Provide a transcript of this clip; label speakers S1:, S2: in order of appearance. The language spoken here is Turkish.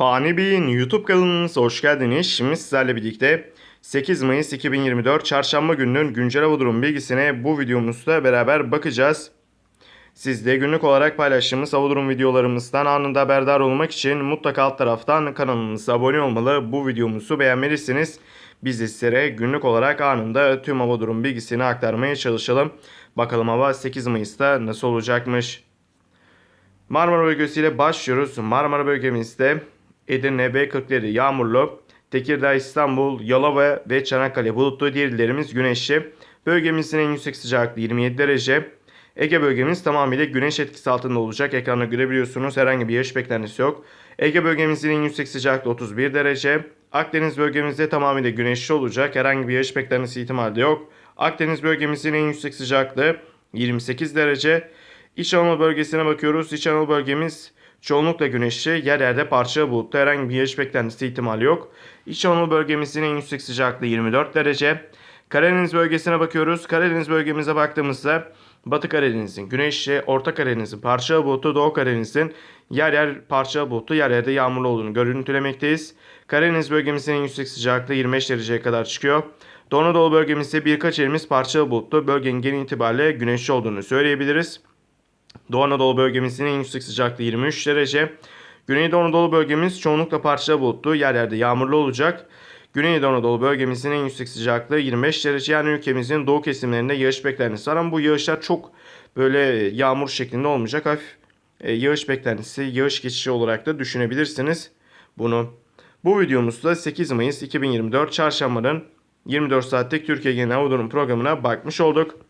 S1: Fani Bey'in YouTube kanalınıza hoş geldiniz. Şimdi sizlerle birlikte 8 Mayıs 2024 Çarşamba gününün güncel hava durum bilgisine bu videomuzda beraber bakacağız. Siz de günlük olarak paylaştığımız hava durum videolarımızdan anında haberdar olmak için mutlaka alt taraftan kanalımıza abone olmalı. Bu videomuzu beğenmelisiniz. Biz de sizlere günlük olarak anında tüm hava durum bilgisini aktarmaya çalışalım. Bakalım hava 8 Mayıs'ta nasıl olacakmış. Marmara bölgesiyle başlıyoruz. Marmara bölgemizde Edirne B40'ları yağmurlu, Tekirdağ, İstanbul, Yalova ve Çanakkale bulutlu diğer illerimiz güneşli. Bölgemizin en yüksek sıcaklığı 27 derece. Ege bölgemiz tamamıyla güneş etkisi altında olacak. Ekranda görebiliyorsunuz herhangi bir yağış beklentisi yok. Ege bölgemizin en yüksek sıcaklığı 31 derece. Akdeniz bölgemizde tamamıyla güneşli olacak. Herhangi bir yağış beklentisi ihtimali yok. Akdeniz bölgemizin en yüksek sıcaklığı 28 derece. İç Anadolu bölgesine bakıyoruz. İç Anadolu bölgemiz çoğunlukla güneşli. Yer yerde parçalı bulutlu. Herhangi bir yağış beklentisi ihtimali yok. İç Anadolu bölgemizin en yüksek sıcaklığı 24 derece. Karadeniz bölgesine bakıyoruz. Karadeniz bölgemize baktığımızda Batı Karadeniz'in güneşli, Orta Karadeniz'in parçalı bulutlu, Doğu Karadeniz'in yer yer parçalı bulutlu, yer yerde yağmurlu olduğunu görüntülemekteyiz. Karadeniz bölgemizin en yüksek sıcaklığı 25 dereceye kadar çıkıyor. Doğu Anadolu bölgemizde birkaç yerimiz parçalı bulutlu, bölgenin genel itibariyle güneşli olduğunu söyleyebiliriz. Doğu Anadolu bölgemizin en yüksek sıcaklığı 23 derece. Güneydoğu Anadolu bölgemiz çoğunlukla parçalı bulutlu, yer yerde yağmurlu olacak. Güneydoğu Anadolu bölgemizin en yüksek sıcaklığı 25 derece. Yani ülkemizin doğu kesimlerinde yağış beklentisi var ama bu yağışlar çok böyle yağmur şeklinde olmayacak. Hafif e, yağış beklentisi, yağış geçişi olarak da düşünebilirsiniz bunu. Bu videomuzda 8 Mayıs 2024 Çarşamba'nın 24 saatlik Türkiye Genel Hava Durum programına bakmış olduk.